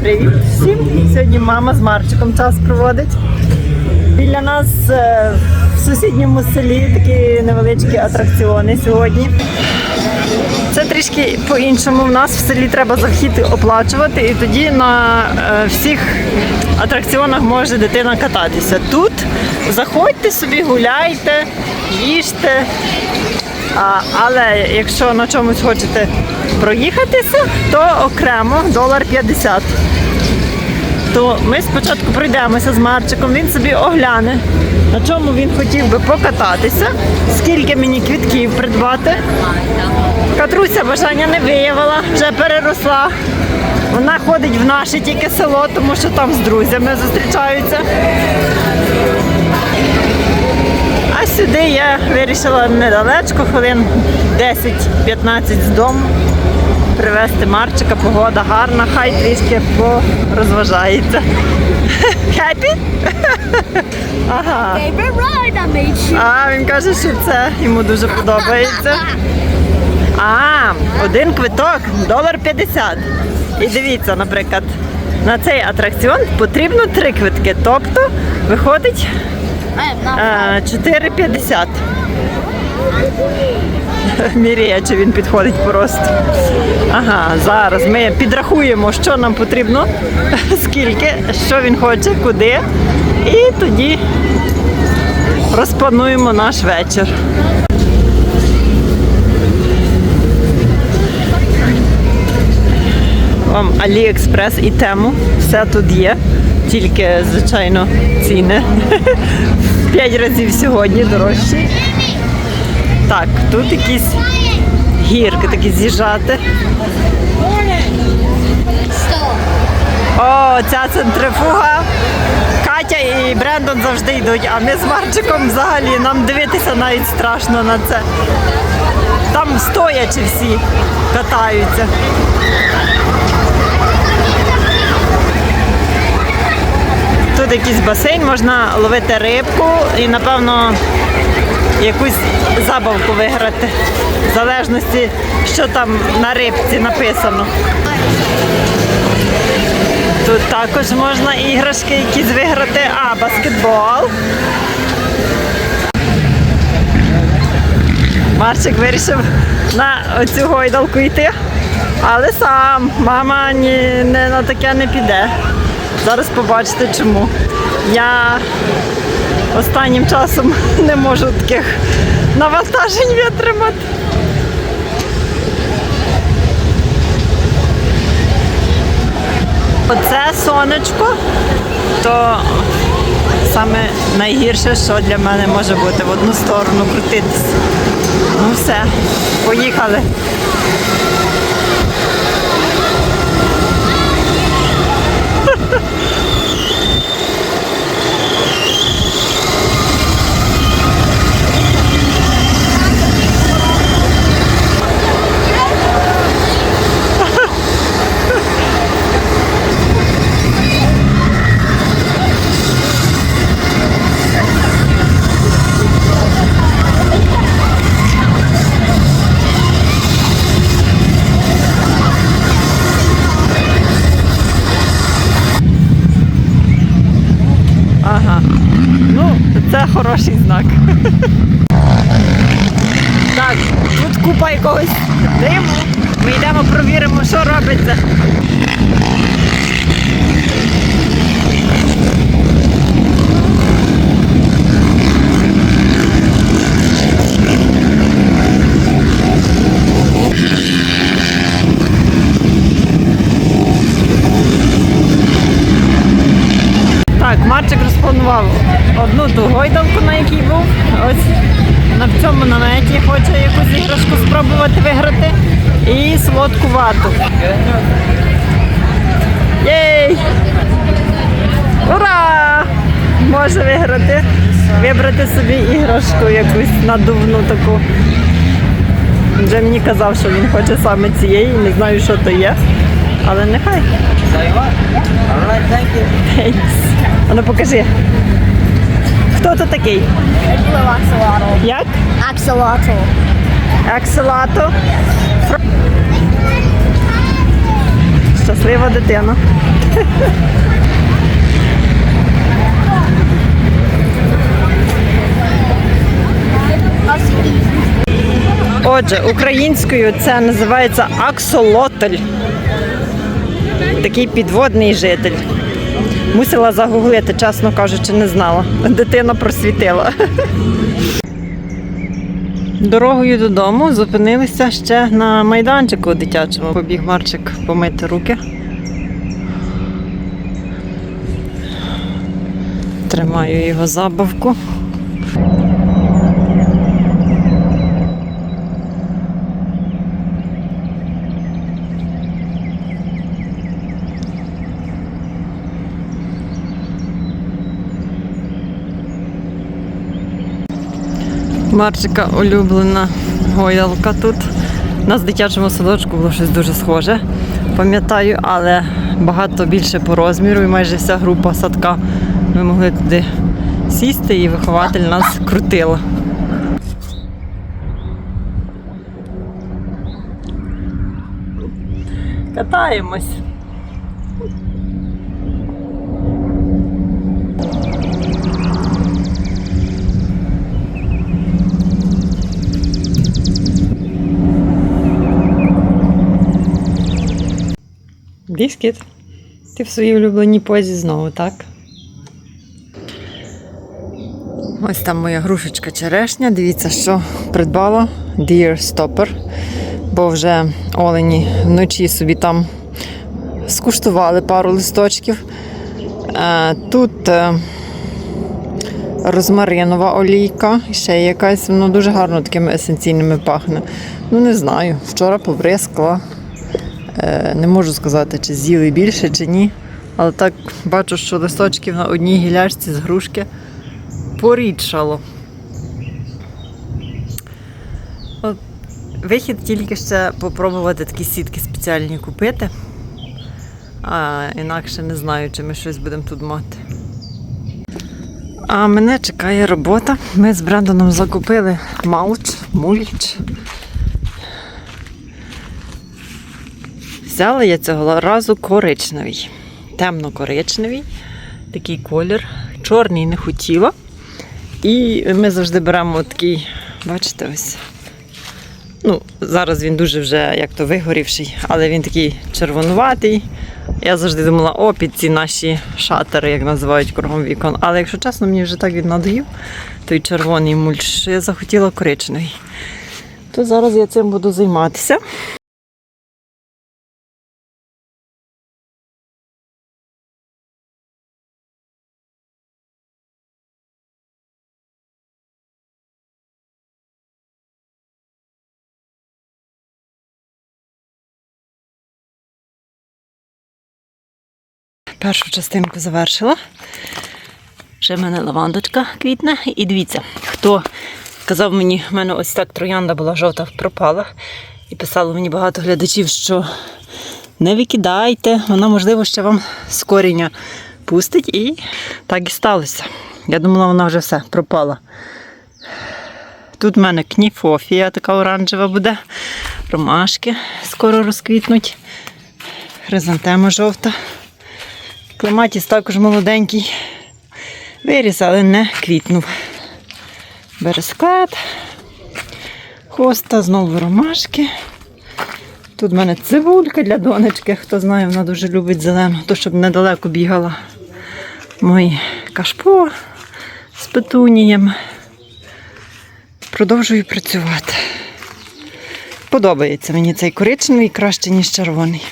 Привіт всім! Сьогодні мама з Марчиком час проводить. Біля нас е, в сусідньому селі такі невеличкі атракціони сьогодні. Це трішки по-іншому. В нас в селі треба за вхід оплачувати, і тоді на е, всіх атракціонах може дитина кататися. Тут заходьте собі, гуляйте, їжте. А, але якщо на чомусь хочете проїхатися, то окремо долар 50. То ми спочатку пройдемося з Марчиком, він собі огляне, на чому він хотів би покататися, скільки мені квітків придбати. Катруся бажання не виявила, вже переросла. Вона ходить в наше тільки село, тому що там з друзями зустрічаються. Сюди я вирішила недалечко, хвилин 10-15 з дому. Привезти Марчика, погода гарна, хай трішки порозважається. Хеппі? Ага. А, він каже, що це йому дуже подобається. А, один квиток, долар 50. І дивіться, наприклад, на цей атракціон потрібно три квитки. Тобто виходить 4,50. Мірія, чи він підходить просто. Ага, зараз ми підрахуємо, що нам потрібно, скільки, що він хоче, куди. І тоді розплануємо наш вечір. Вам Аліекспрес і тему. Все тут є. Тільки, звичайно, ціни. 5 разів сьогодні дорожчі. Так, тут якісь гірки такі з'їжджати. О, ця центрифуга. Катя і Брендон завжди йдуть, а ми з Марчиком взагалі нам дивитися навіть страшно на це. Там стоячи всі катаються. Тут якийсь басейн, можна ловити рибку і, напевно, якусь забавку виграти. В залежності, що там на рибці написано. Тут також можна іграшки якісь виграти. А, баскетбол. Марчик вирішив на оцю гойдалку йти, але сам мама ні, не, на таке не піде. Зараз побачите чому. Я останнім часом не можу таких навантажень витримати. Оце сонечко, то саме найгірше, що для мене може бути в одну сторону крутитись. Ну все, поїхали. Знак. Так, тут купа якогось диму. Ми йдемо провіримо, що робиться. Так, Марчик розпланував одну ту гойдалку, на якій був. Ось на цьому наметі хоче якусь іграшку спробувати виграти. І солодку вату. Єй! Ура! Може виграти, вибрати собі іграшку якусь надувну таку. Вже мені казав, що він хоче саме цієї, не знаю, що то є. Але нехай. А ну покажи. Хто то такий? Як? Axolotl. Акселато. Щас щаслива дитина. Отже, українською це називається аксолотль. Такий підводний житель. Мусила загуглити, чесно кажучи, не знала. Дитина просвітила. Дорогою додому зупинилися ще на майданчику дитячому. Побіг Марчик помити руки. Тримаю його забавку. Марчика улюблена гойдалка тут. У нас в дитячому садочку було щось дуже схоже, пам'ятаю, але багато більше по розміру і майже вся група садка. Ми могли туди сісти і вихователь нас крутила. Катаємось. Біскіт, ти в своїй улюбленій позі знову, так? Ось там моя грушечка черешня. Дивіться, що придбала Deer Stopper. Бо вже олені вночі собі там скуштували пару листочків. Е, Тут е, розмаринова олійка, ще якась, воно дуже гарно такими есенційними пахне. Ну, не знаю. Вчора побризкала. Е, Не можу сказати, чи з'їли більше, чи ні. Але так бачу, що листочків на одній гілячці з грушки порідшало. От, вихід тільки ще попробувати такі сітки спеціальні купити. А інакше не знаю, чи ми щось будемо тут мати. А мене чекає робота. Ми з Брендоном закупили малч, мульч. Взяла я цього разу коричневий, темно-коричневий, такий колір. Чорний не хотіла. І ми завжди беремо такий, бачите, ось. Ну, зараз він дуже вже як то вигорівший, але він такий червонуватий. Я завжди думала, о, під ці наші шатери, як називають кругом вікон. Але якщо чесно, мені вже так він надоїв, той червоний мульч, що я захотіла коричневий. То зараз я цим буду займатися. Першу частинку завершила. Вже в мене лавандочка квітне. І дивіться, хто казав мені, в мене ось так троянда була жовта, пропала. І писало мені багато глядачів, що не викидайте, вона, можливо, ще вам з коріння пустить. І так і сталося. Я думала, вона вже все пропала. Тут в мене кніфофія така оранжева буде, ромашки скоро розквітнуть, хризантема жовта. Клематіс також молоденький. Виріс, але не квітнув. Бересклет, хоста, знову ромашки. Тут в мене цибулька для донечки, хто знає, вона дуже любить зелену, то щоб недалеко бігала. Мої кашпо з петунієм. Продовжую працювати. Подобається мені цей коричневий краще, ніж червоний.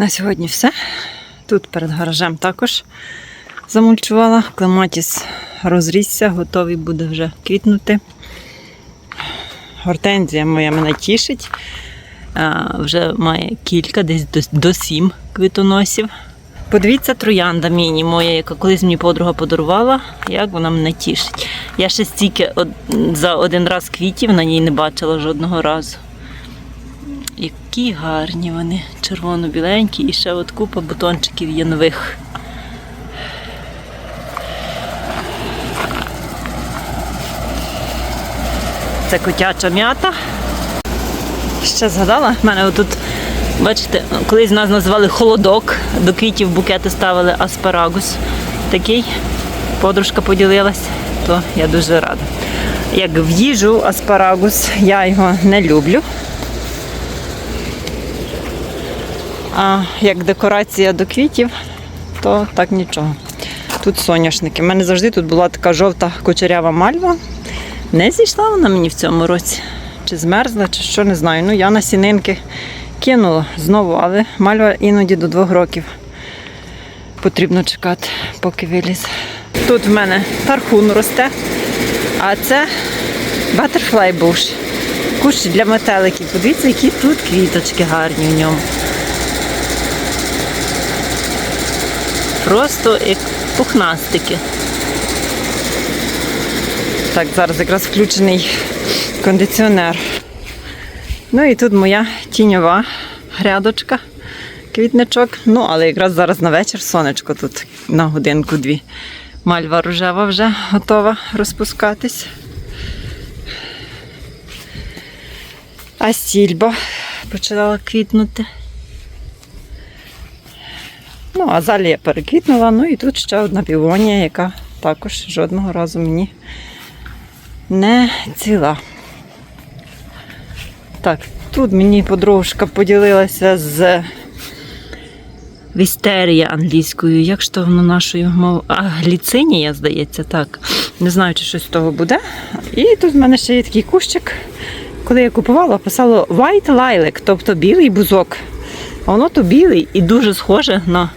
На сьогодні все. Тут перед гаражем також замульчувала. Клематіс розрісся, готовий буде вже квітнути. Гортензія моя мене тішить. А, вже має кілька, десь до, до сім квітоносів. Подивіться, троянда міні моя, яка колись мені подруга подарувала, як вона мене тішить. Я ще стільки за один раз квітів на ній не бачила жодного разу. Які гарні вони, червоно-біленькі, і ще от купа бутончиків є нових. Це котяча м'ята. Ще згадала, в мене отут Бачите, колись нас називали холодок, до квітів букети ставили аспарагус. Такий подружка поділилась, то я дуже рада. Як в їжу аспарагус, я його не люблю. А як декорація до квітів, то так нічого. Тут соняшники. У мене завжди тут була така жовта кучерява мальва. Не зійшла вона мені в цьому році. Чи змерзла, чи що, не знаю. Ну, я насінинки кинула знову, але мальва іноді до двох років. Потрібно чекати, поки виліз. Тут в мене тархун росте, а це Butterfly Bush. Кущ для метеликів. Подивіться, які тут квіточки гарні в ньому. Просто як пухнастики. Так, зараз якраз включений кондиціонер. Ну і тут моя тіньова грядочка, квітничок. Ну, але якраз зараз на вечір сонечко тут на годинку-дві. Мальва рожева вже готова розпускатись. А сільба почала квітнути. Ну, а залія переквітнула. Ну і тут ще одна півонія, яка також жодного разу мені не ціла. Так, тут мені подружка поділилася з вістерія англійською. Як ж то воно нашою мовою? А, гліцинія, здається, так. Не знаю, чи щось з того буде. І тут в мене ще є такий кущик. Коли я купувала, писало white lilac, тобто білий бузок. А воно то білий і дуже схоже на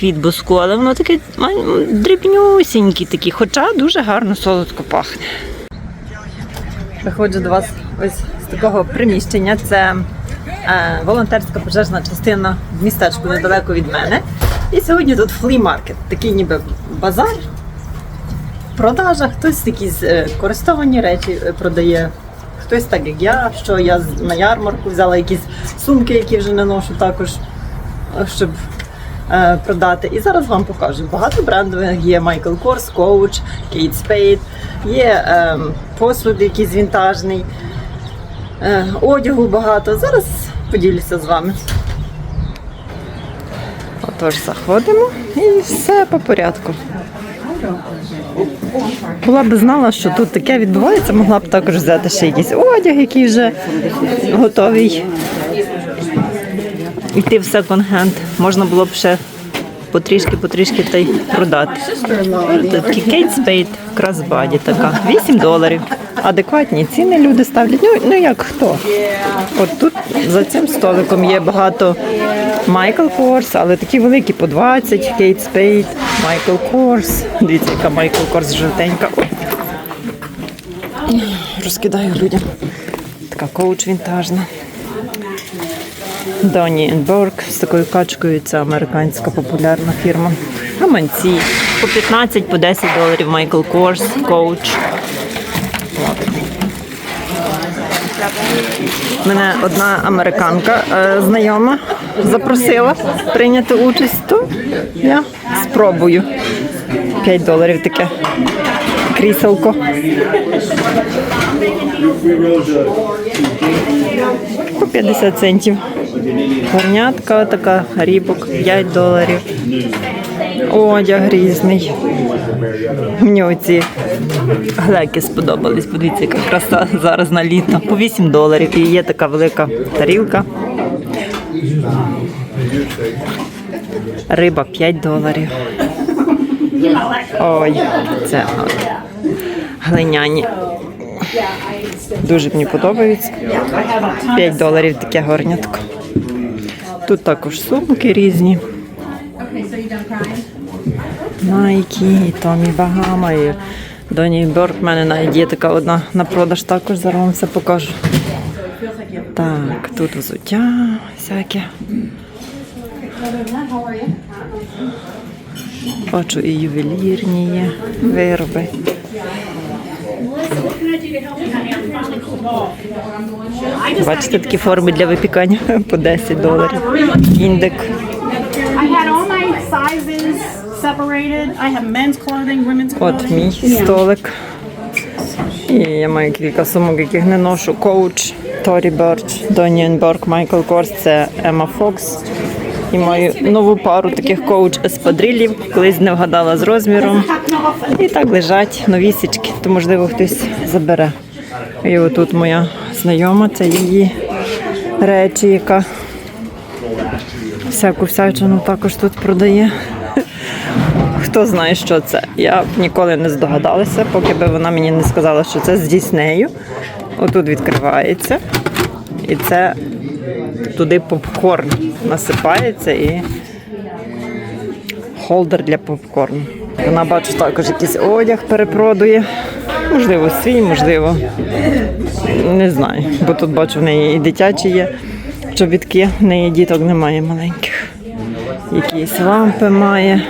квіт але воно таке дрібнюсінький такий, хоча дуже гарно солодко пахне. Приходжу до вас ось з такого приміщення. Це е, волонтерська пожежна частина в містечку недалеко від мене. І сьогодні тут флі-маркет, такий ніби базар. Продажа, хтось якісь е, користовані речі е, продає. Хтось так як я, що я на ярмарку взяла якісь сумки, які вже не ношу також, щоб продати. І зараз вам покажу. Багато брендових є Michael Kors, Coach, Kate Spade, є е, посуд якийсь вінтажний, е, одягу багато. Зараз поділюся з вами. Отож, заходимо і все по порядку. Була б знала, що тут таке відбувається, могла б також взяти ще якийсь одяг, який вже готовий йти в секонд-хенд. Можна було б ще потрішки-потрішки та й продати. Такий Кейт Спейд в красбаді така. 8 доларів. Адекватні ціни люди ставлять. Ну, ну як хто? От тут за цим столиком є багато Майкл Корс, але такі великі по 20, Кейт Спейд, Майкл Корс. Дивіться, яка Майкл Корс жовтенька. Розкидаю людям. Така коуч вінтажна. Доні Борг з такою качкою. Це американська популярна фірма. Гаманці по 15, по 10 доларів Майкл Корс, коуч. Мене одна американка е, знайома запросила прийняти участь, то я спробую. 5 доларів таке кріселко. По 50 центів. Горнятка така, рібок 5 доларів. Одяг різний. Мені оці глеки сподобались. Подивіться, яка краса зараз на літо. По 8 доларів. І є така велика тарілка. Риба 5 доларів. Ой, це глиняні. Дуже мені подобаються. 5 доларів таке горнятко. Тут також сумки різні. Найкі, Томі Багама, і Доні Борг. У мене навіть є така одна на продаж також, зараз вам все покажу. Так, тут взуття всяке. Бачу і ювелірні є вироби. Бачите, такі форми для випікання по 10 доларів. Індик. От мій столик. І я маю кілька сумок, яких не ношу. Коуч Торі Берч, Доніан Борг, Майкл Корс, це Ема Фокс. І маю нову пару таких коуч еспадрилів, колись не вгадала з розміром. І так лежать новісічки, то можливо хтось забере. І отут моя знайома, це її речі, яка всяку всячину також тут продає. Хто знає, що це? Я б ніколи не здогадалася, поки би вона мені не сказала, що це з Діснею. Отут відкривається. І це туди попкорн насипається і холдер для попкорну. Вона бачу також якийсь одяг перепродує. Можливо, свій, можливо. Не знаю. Бо тут бачу в неї і дитячі є чобітки, в неї діток немає маленьких. Якісь лампи має.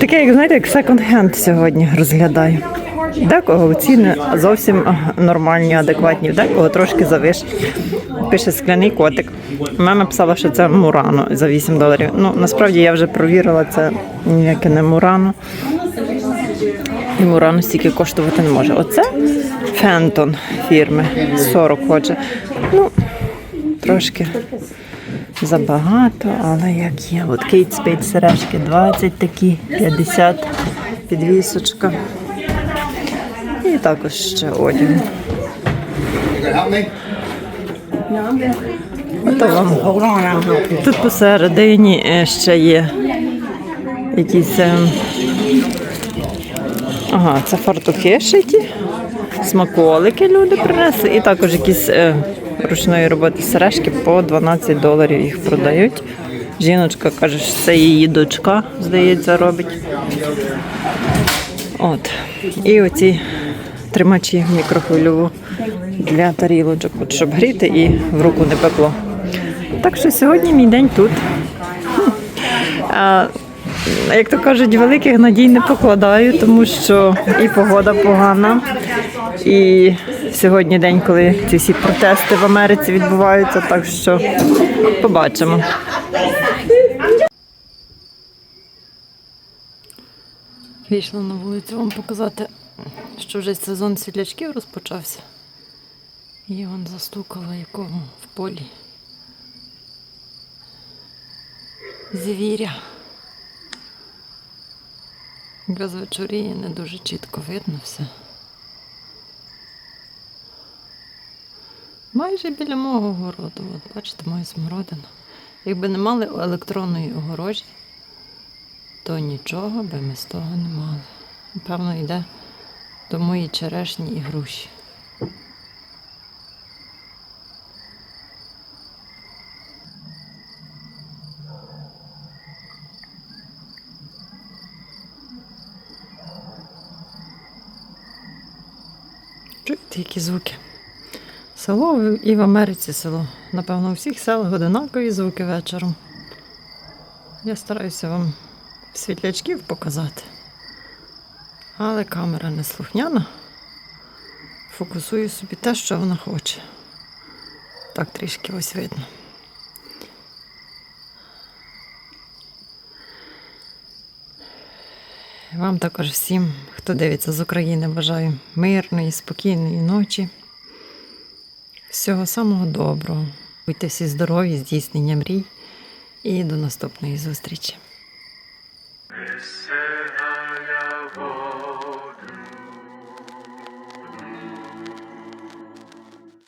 Таке, як знаєте, як секонд-хенд сьогодні розглядаю. Декого ціни зовсім нормальні, адекватні, декого трошки завищ. Пише скляний котик. Мама писала, що це Мурано за 8 доларів. Ну, насправді я вже провірила, це ніяке не Мурано. І Мурано стільки коштувати не може. Оце Фентон фірми 40 хоче. Ну, трошки забагато, але як є. От Кейт Спейд сережки 20 такі, 50 підвісочка. І також ще одяг. Тут посередині е, ще є якісь. е, Ага, це фартухи шиті, смаколики люди принесли, і також якісь е, ручної роботи сережки по 12 доларів їх продають. Жіночка каже, що це її дочка, здається, робить. От. І оці тримачі мікрохвильову для тарілочок, от, щоб гріти і в руку не пекло. Так що сьогодні мій день тут. Як то кажуть, великих надій не покладаю, тому що і погода погана. І сьогодні день, коли ці всі протести в Америці відбуваються, так що побачимо. Вийшла на вулицю вам показати, що вже сезон світлячків розпочався. І вон застукала якого в полі. Звіря. Без вечоріє не дуже чітко видно все. Майже біля мого городу, от бачите, моя смородина. Якби не мали електронної огорожі, то нічого би ми з того не мали. Напевно, йде до моєї черешні і груші. Які звуки? Село і в Америці село. Напевно, у всіх селах одинакові звуки вечором. Я стараюся вам світлячків показати. Але камера не слухняна. Фокусую собі те, що вона хоче. Так трішки ось видно. Вам також всім, хто дивиться з України, бажаю мирної, спокійної ночі. Всього самого доброго. Будьте всі здорові, здійснення мрій і до наступної зустрічі.